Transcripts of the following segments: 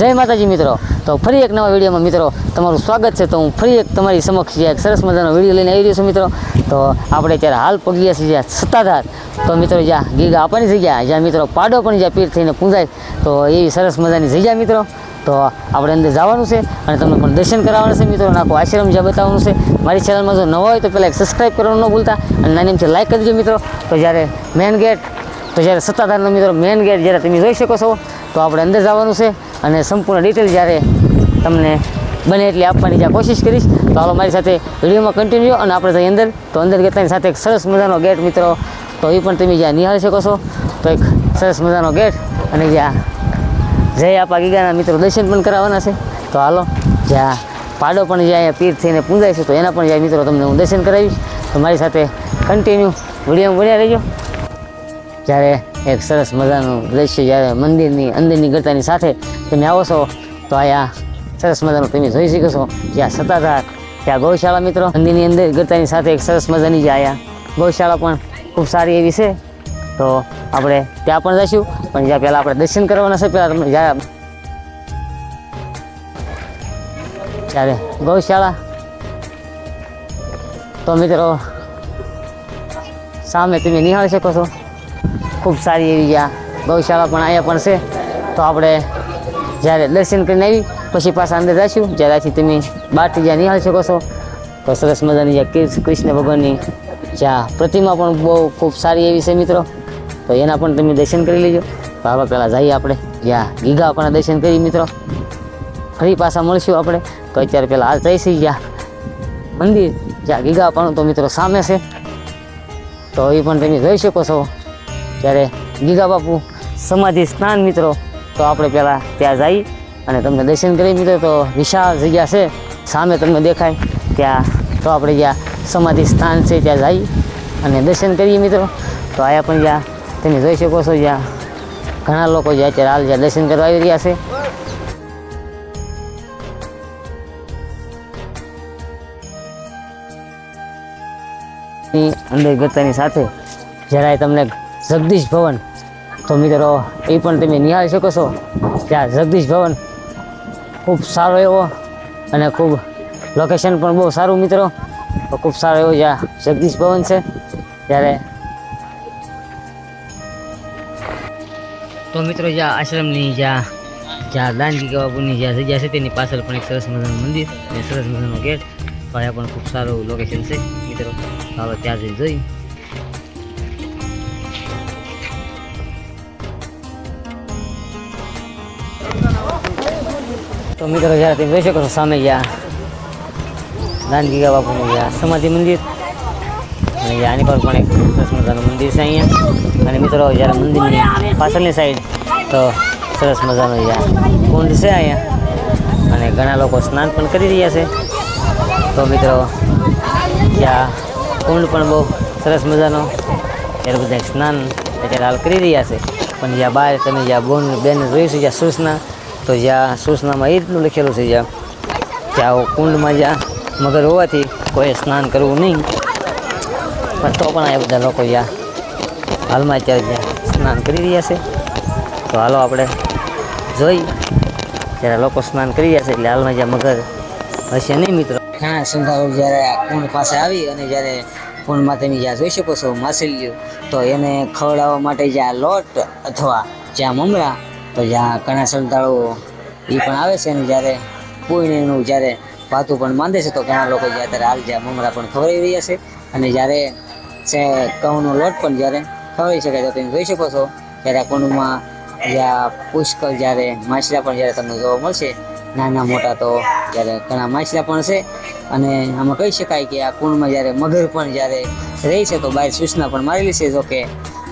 જય માતાજી મિત્રો. તો ફરી એક નવા વિડીયોમાં મિત્રો તમારું સ્વાગત છે. તો હું ફરી એક તમારી સમક્ષ એક સરસ મજાનો વીડિયો લઈને આવી રહ્યો છું મિત્રો. તો આપણે અત્યારે હાલ પગી ગયા છીએ જ્યાં સત્તાધાર. તો મિત્રો જ્યાં ગીગા આપવાની જગ્યા, જ્યાં મિત્રો પાડો પણ જ્યાં પીર થઈને પૂંજાય. તો એવી સરસ મજાની જગ્યા મિત્રો. તો આપણે અંદર જવાનું છે અને તમને પણ દર્શન કરાવવાનું છે મિત્રો આખો આશ્રમ જ્યાં બતાવવાનું છે. મારી ચેનલમાં જો નવા હોય તો પહેલાં એક સબસ્ક્રાઈબ કરવાનું ન ભૂલતા અને નાની લાઈક કરી દેજો મિત્રો. તો જ્યારે મેન ગેટ તો જ્યારે સત્તાધારનો મિત્રો મેન ગેટ જ્યારે તમે જોઈ શકો છો, તો આપણે અંદર જવાનું છે. અને સંપૂર્ણ ડિટેલ જ્યારે તમને બને એટલી આપવાની જ્યાં કોશિશ કરીશ, તો હાલો મારી સાથે વિડીયોમાં કન્ટિન્યુ અને આપણે ત્યાં અંદર. તો અંદર ગેટની સાથે એક સરસ મજાનો ગેટ મિત્રો. તો એ પણ તમે જ્યાં નિહાળી શકો છો. તો એક સરસ મજાનો ગેટ અને જ્યાં જય આપા ગીગાના મિત્રો દર્શન પણ કરાવવાના છે. તો હાલો, જ્યાં પાડો પણ જ્યાં અહીંયા પીર થઈને પૂંજાય છે, તો એના પણ જ્યાં મિત્રો તમને હું દર્શન કરાવીશ. તો મારી સાથે કન્ટિન્યુ વિડીયોમાં બન્યા રહેજો. જ્યારે એક સરસ મજાનું દ્રશ્ય જ્યારે મંદિરની અંદરની ગરતાની સાથે તમે આવો છો, તો અહીંયા સરસ મજાનું તમે જોઈ શકો છો. જ્યાં સત્તાધાર ત્યાં ગૌશાળા મિત્રો. મંદિરની અંદર ગરતાની સાથે એક સરસ મજાની જે અહીંયા ગૌશાળા પણ ખૂબ સારી એવી છે. તો આપણે ત્યાં પણ જઈશું. પણ જ્યાં પહેલાં આપણે દર્શન કરવાના છે, પહેલાં તમને જ્યારે ત્યારે ગૌશાળા તો મિત્રો, સામે તમે નિહાળી શકો છો. ખૂબ સારી એવી ગયા. ગૌશાળા પણ અહીંયા પણ છે. તો આપણે જ્યારે દર્શન કરીને આવી, પછી પાછા અંદર જઈશું જ્યારેથી તમે બહારથી જ્યાં નિહાળી શકો છો, તો સરસ મજાની જ્યાં કૃષ્ણ ભગવાનની જ્યાં પ્રતિમા પણ બહુ ખૂબ સારી એવી છે મિત્રો. તો એના પણ તમે દર્શન કરી લેજો. તો હાલો પહેલાં જઈએ આપણે. જ્યાં ગીગા પણ દર્શન કરી મિત્રો. ફરી પાછા મળશું આપણે. તો અત્યારે પહેલાં આ જઈશું જ્યાં મંદિર. જ્યાં ગીગા પણ તો મિત્રો સામે છે. તો એ પણ તમે જોઈ શકો છો. જ્યારે ગીગા બાપુ સમાધિ સ્નાન મિત્રો, તો આપણે પહેલાં ત્યાં જઈ અને તમને દર્શન કરી મિત્રો, તો વિશાળ જગ્યા છે, સામે તમને દેખાય ત્યાં, તો આપણે જ્યાં સમાધિ સ્થાન છે, ત્યાં જઈ અને દર્શન કરીએ મિત્રો. તો આયા પણ જ્યાં તમે જોઈ શકો છો જ્યાં ઘણા લોકો જે અત્યારે હાલ જ્યાં દર્શન કરવા આવી રહ્યા છે. અંદર ગતાની સાથે જરાય તમને જગદીશ ભવન. તો મિત્રો, એ પણ તમે નિહાળી શકો છો ત્યાં જગદીશ ભવન ખૂબ સારો એવો અને ખૂબ લોકેશન પણ બહુ સારું મિત્રો. ખૂબ સારો એવો જ્યાં જગદીશ ભવન છે. ત્યારે તો મિત્રો જ્યાં આશ્રમની જ્યાં જ્યાં દાનગી બાબુની જ્યાં જગ્યા છે, તેની પાછળ પણ એક સરસ મજાનું મંદિર અને સરસ મજાનો ગેટ. તો અહીંયા પણ ખૂબ સારું લોકેશન છે. મિત્રો ચાલો ત્યાં જઈ જોઈ તો મિત્રો જ્યારે તમે જોઈ શકો છો, સામે જ્યાં દાનગીગા બાપુનું ગયા. સમાધિ મંદિર. અને આની પર પણ એક સરસ મજાનું મંદિર છે અહીંયા. અને મિત્રો જ્યારે મંદિરની પાછળની સાઈડ તો સરસ મજાનું જ્યાં કુંડ છે અહીંયા. અને ઘણા લોકો સ્નાન પણ કરી રહ્યા છે. તો મિત્રો, ત્યાં કુંડ પણ બહુ સરસ મજાનો. ત્યારે બધા સ્નાન અત્યારે હાલ કરી રહ્યા છે. પણ જ્યાં બહાર તમે જ્યાં બોન, બેન જોઈશું જ્યાં સૂચના તો જ્યાં સૂચનામાં એ રીતનું લખેલું છે જ્યાં જ્યાં કુંડમાં જ્યાં મગર હોવાથી કોઈ સ્નાન કરવું નહીં. પણ તો પણ આ બધા લોકો જ્યાં હાલમાં અત્યારે જ્યાં સ્નાન કરી રહ્યા છે. તો હાલો આપણે જોઈ, જ્યારે લોકો સ્નાન કરી રહ્યા છે એટલે હાલમાં જ્યાં મગર હશે નહીં મિત્રો. ઘણા શ્રદ્ધાળુ જ્યારે કુંડ પાસે આવી અને જ્યારે કુંડમાં તમે જ્યાં જોઈ શકો છો માછલીઓ, તો એને ખવડાવવા માટે જ્યાં લોટ અથવા જ્યાં મમરા તો જ્યાં ઘણા શ્રદ્ધાળુઓ એ પણ આવે છે અને જ્યારે એનું જ્યારે ભાતું પણ માંદે છે, તો ઘણા લોકો જ્યાં ત્યારે હાલ જ્યાં મમરા પણ ખવડાવી રહ્યા છે. અને જ્યારે છે ઘઉંનો લોટ પણ જ્યારે ખવડાવી શકાય તો તમે જોઈ શકો છો. ત્યારે આ કુંડમાં જ્યાં પુષ્કળ જ્યારે માછલા પણ જ્યારે તમને જોવા મળશે, નાના મોટા તો જ્યારે ઘણા માછલા પણ છે. અને આમાં કહી શકાય કે આ કુંડમાં જ્યારે મગર પણ જ્યારે રહી છે, તો બહાર સૂચના પણ મારેલી છે જો કે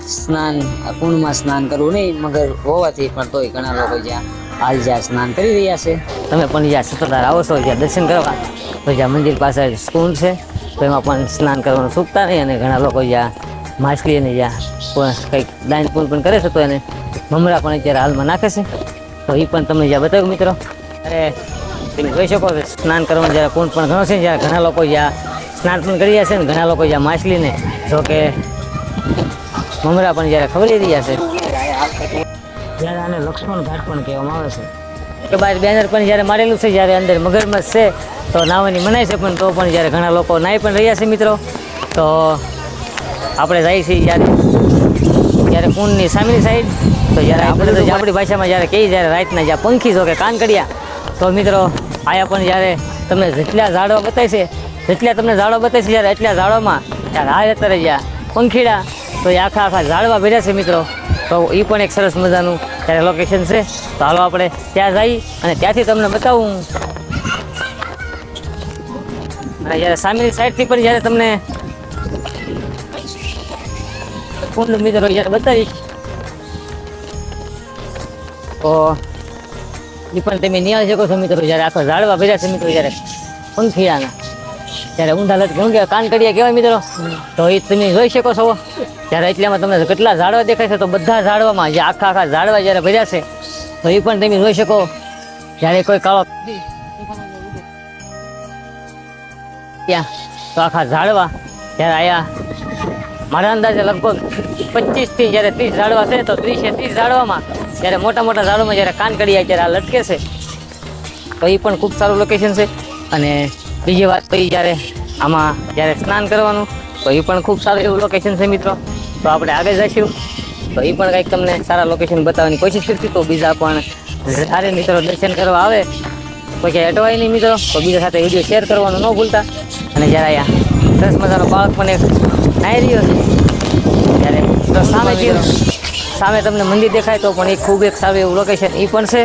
સ્નાન કુંડમાં સ્નાન કરવું નહીં, મગર હોવાથી પણ તોય ઘણા લોકો જ્યાં હાલ જ્યાં સ્નાન કરી રહ્યા છે. તમે પણ જ્યાં સતતધાર આવો છો, જ્યાં દર્શન કરવા, તો જ્યાં મંદિર પાસે કુંડ છે, તો એમાં પણ સ્નાન કરવાનું ચૂકતા નહીં અને ઘણા લોકો જ્યાં માછલી અને જ્યાં કંઈક દાન પૂન પણ કરે છે, તો એને મમરા પણ અત્યારે હાલમાં નાખે છે. તો એ પણ તમને જ્યાં બતાવ્યું મિત્રો. અરે, તમે જોઈ શકો સ્નાન કરવાનું જ્યારે કુંડ પણ ઘણો છે જ્યારે ઘણા લોકો જ્યાં સ્નાન પણ કરી રહ્યા છે ને ઘણા લોકો જ્યાં માછલીને જો કે મમરા પણ જ્યારે ખવડી રહ્યા છે. ત્યારે આને લક્ષ્મણ ઘાટ પણ કહેવામાં આવે છે. કે બહાર બેનર પણ જ્યારે મારેલું છે જ્યારે અંદર મગરમચ્છ છે તો નાહવાની મનાય છે પણ તો પણ જ્યારે ઘણા લોકો નાહી પણ રહ્યા છે મિત્રો. તો આપણે જાય છીએ જ્યારે જ્યારે કુંડની સામેની સાઈડ તો જ્યારે આપણે તો આપણી ભાષામાં જ્યારે કહીએ જ્યારે રાતના જ્યાં પંખી જો કે કાનકડિયા તો મિત્રો આયા પણ જ્યારે તમને જેટલા ઝાડવા બતાવે છે જેટલા તમને ઝાડવા બતાવશે છે જ્યારે એટલા ઝાડવામાં ત્યારે આ અત્યારે જ્યાં પંખીડા તો એ આખા આખા ઝાડવા ભર્યા છે મિત્રો. તો એ પણ એક સરસ મજાનું ત્યારે લોકેશન છે. તો હાલો આપણે ત્યાં જઈ અને ત્યાંથી તમને બતાવું. અને જ્યારે સામેની સાઈડથી પણ જ્યારે તમને ફૂલ મિત્રો જ્યારે બતાવીશ. તો એ પણ તમે નિહાળી શકો છો મિત્રો, જ્યારે આખો ઝાડવા ભર્યા છે મિત્રો, જ્યારે પંખીડાના ત્યારે ઊંધા લટ કાન કરીએ કહેવાય મિત્રો. તો એ તમે જોઈ શકો છો. ત્યારે એટલામાં તમને કેટલા ઝાડવા દેખાય છે, તો બધા ઝાડવામાં જે આખા આખા ઝાડવા જ્યારે ભર્યા છે, તો એ પણ તમે જોઈ શકો. જ્યારે કોઈ કાળો ત્યાં, તો આખા ઝાડવા જ્યારે આયા, મારા અંદાજે લગભગ પચીસથી જ્યારે ત્રીસ ઝાડવા છે, તો ત્રીસ એ ત્રીસ ઝાડવામાં જ્યારે મોટા મોટા ઝાડવામાં જ્યારે કાન કડિયા ત્યારે આ લટકે છે. તો એ પણ ખૂબ સારું લોકેશન છે. અને બીજી વાત તો એ જ્યારે આમાં જ્યારે સ્નાન કરવાનું, તો એ પણ ખૂબ સારું એવું લોકેશન છે મિત્રો. તો આપણે આગળ જઈશું. તો એ પણ કંઈક તમને સારા લોકેશન બતાવવાની કોશિશ કરશું. તો બીજા પણ સારે મિત્રો દર્શન કરવા આવે. ક્યાંય અટવાય નહીં મિત્રો. તો બીજા સાથે વીડિયો શેર કરવાનું ન ભૂલતા. અને જ્યારે અહીંયા સરસ મજાનો બાળક પણ એક નાઈ રહ્યો છે, ત્યારે તો સામે સામે તમને મંદિર દેખાય તો પણ એ ખૂબ એક સારું એવું લોકેશન એ પણ છે.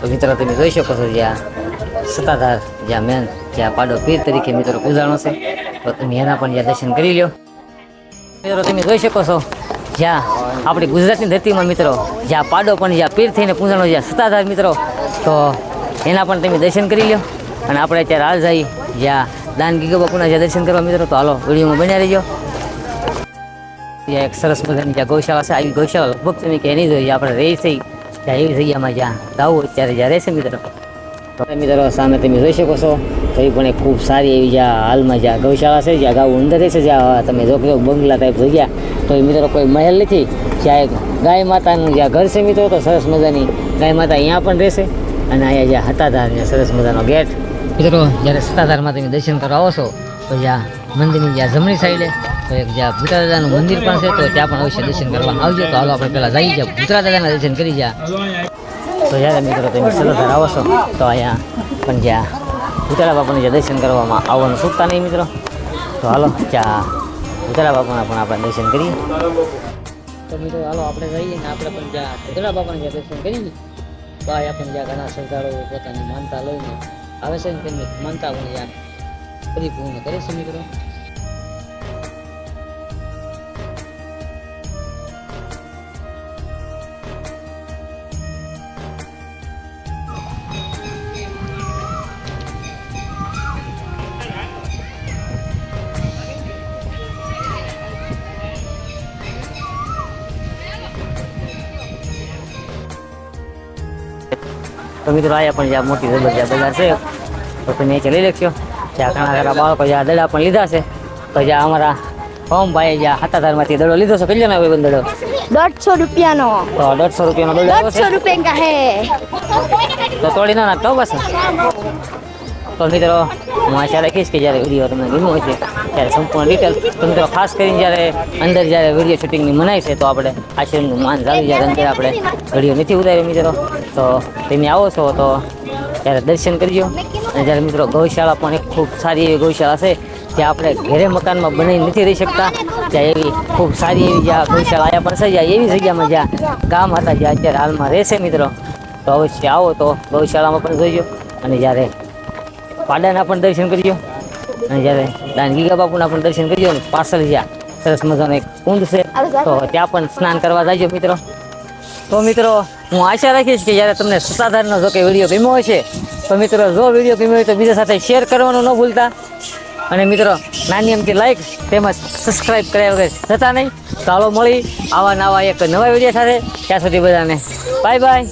તો મિત્રો તમે જોઈ શકો છો જ્યાં સત્તાધાર જ્યાં મેન જ્યાં પાડો પીર તરીકે મિત્રો પૂજાણો છે. તો તમે એના પણ જ્યાં દર્શન કરી લ્યો. મિત્રો, તમે જોઈ શકો છો, જ્યાં આપણી ગુજરાતની ધરતીમાં મિત્રો, જ્યાં પાડો પણ જ્યાં પીર થઈને પૂજાણો જ્યાં સત્તાધાર મિત્રો, તો એના પણ તમે દર્શન કરી લ્યો. અને આપણે અત્યારે હાલ જઈ જ્યાં દાન ગીગો બાપુના જ્યાં દર્શન કરવા મિત્રો, તો હાલો વિડીયોમાં બન્યા રહીજો. જ્યાં એક સરસ મજાની જ્યાં ગૌશાળા છે, આવી ગૌશાળા લગભગ તમે કે એની જોઈએ આપણે રહી થઈ જ્યાં એવી જગ્યામાં જ્યાં જવું ત્યારે જ્યાં રહેશે મિત્રો. તો મિત્રો, સામે તમે જોઈ શકો છો એ પણ એક ખૂબ સારી એવી જ્યાં હાલમાં જ્યાં ગૌશાળા છે, જ્યાં ગાઉ અંદર રહેશે, જ્યાં તમે જો કે બંગલા ટાઈપ જગ્યા તો એ મિત્રો કોઈ મહેલ નથી. જ્યાં એક ગાય માતાનું જ્યાં ઘર છે મિત્રો, તો સરસ મજાની ગાય માતા અહીંયા પણ રહેશે અને અહીંયા જ્યાં હતાધાર સરસ મજાનો ગેટ. મિત્રો, જ્યારે સત્તાધારમાં તમે દર્શન કરવા આવો છો, તો જ્યાં મંદિરની જ્યાં જમણી સાઈડે તો એક જ્યાં ભૂતરા મંદિર પણ છે, તો ત્યાં પણ અવશ્ય દર્શન કરવા આવજો. તો હાલો આપણે પહેલાં જઈએ, જ્યાં ભૂતરા દર્શન કરી જ્યાં. તો જ્યારે મિત્રો તમે સત્તાધાર આવો છો, તો અહીંયા પણ જ્યાં ભૂતરા બાપાને જે દર્શન કરવામાં આવવાનું ચૂકતા નહીં મિત્રો. તો હાલો જ્યાં ભૂતાળા બાપાના પણ આપણે દર્શન કરીએ. તો મિત્રો, હાલો, આપણે જઈએ ને આપણે પણ જ્યાં ભૂતાળા બાપાને જે દર્શન કરીએ તો અહીંયા પણ જ્યાં ઘણા શ્રદ્ધાળુઓ પોતાની માનતા લઈને આવે છે ને, તેમની માનતા પણ જ્યાં પરિપૂર્ણ કરે છે મિત્રો. તો મિત્રો આયા પણ જ્યાં મોટી જબરજસ્ત બજાર છે તો તમે એ લઈ લેશો. જ્યાં ઘણા ખરા બાળકો જ્યાં દડા પણ લીધા છે તો જ્યાં અમારા ભાઈ જ્યાં હાથાધારમાંથી દડો લીધો છે કેટલો ના દડો. દોઢસો રૂપિયાનો. તો દોઢસો રૂપિયાનો દડો દોઢસો રૂપિયા તો તોડી ના નાખતો બસ તો મિત્રો, હું આશા રાખીશ કે જ્યારે વીડિયો તમને ગમ્યો હોય છે, ત્યારે સંપૂર્ણ ડિટેલ તો મિત્રો ખાસ કરીને જ્યારે અંદર જ્યારે વીડિયો શૂટિંગની મનાય છે, તો આપણે આશ્રમનું માન જાળવી જ્યારે અંદર આપણે વીડિયો નથી ઉતાર્યો મિત્રો. તો તમે આવો છો, તો ત્યારે દર્શન કરજો. અને જ્યારે મિત્રો ગૌશાળા પણ એક ખૂબ સારી એવી ગૌશાળા છે જે આપણે ઘરે મકાનમાં બની નથી રહી શકતા. ત્યાં એવી ખૂબ સારી એવી જ્યાં ગૌશાળા આવ્યા પણ છે, જ્યાં એવી જગ્યામાં જ્યાં ગામ હતા, જ્યાં અત્યારે હાલમાં રહેશે મિત્રો. તો અવશ્ય આવો તો ગૌશાળામાં પણ જોઈજો અને જ્યારે પાડાના પણ દર્શન કરજો અને જ્યારે દાન બાપુના પણ દર્શન કરજો અને પાછળ જ્યાં સરસ મજાનો એક કુંડ છે તો ત્યાં પણ સ્નાન કરવા જાજો મિત્રો. તો મિત્રો હું આશા રાખીશ કે જ્યારે તમને સત્તાધારનો જો કે વીડિયો ગમ્યો હોય છે તો મિત્રો જો વીડિયો ગમ્યો હોય તો બીજા સાથે શેર કરવાનું ન ભૂલતા. અને મિત્રો નાની અમથી લાઈક તેમજ સબસ્ક્રાઈબ કર્યા વગર જતા નહીં. ચાલો મળી આવા નવા એક નવા વીડિયો સાથે. ત્યાં સુધી બધાને બાય બાય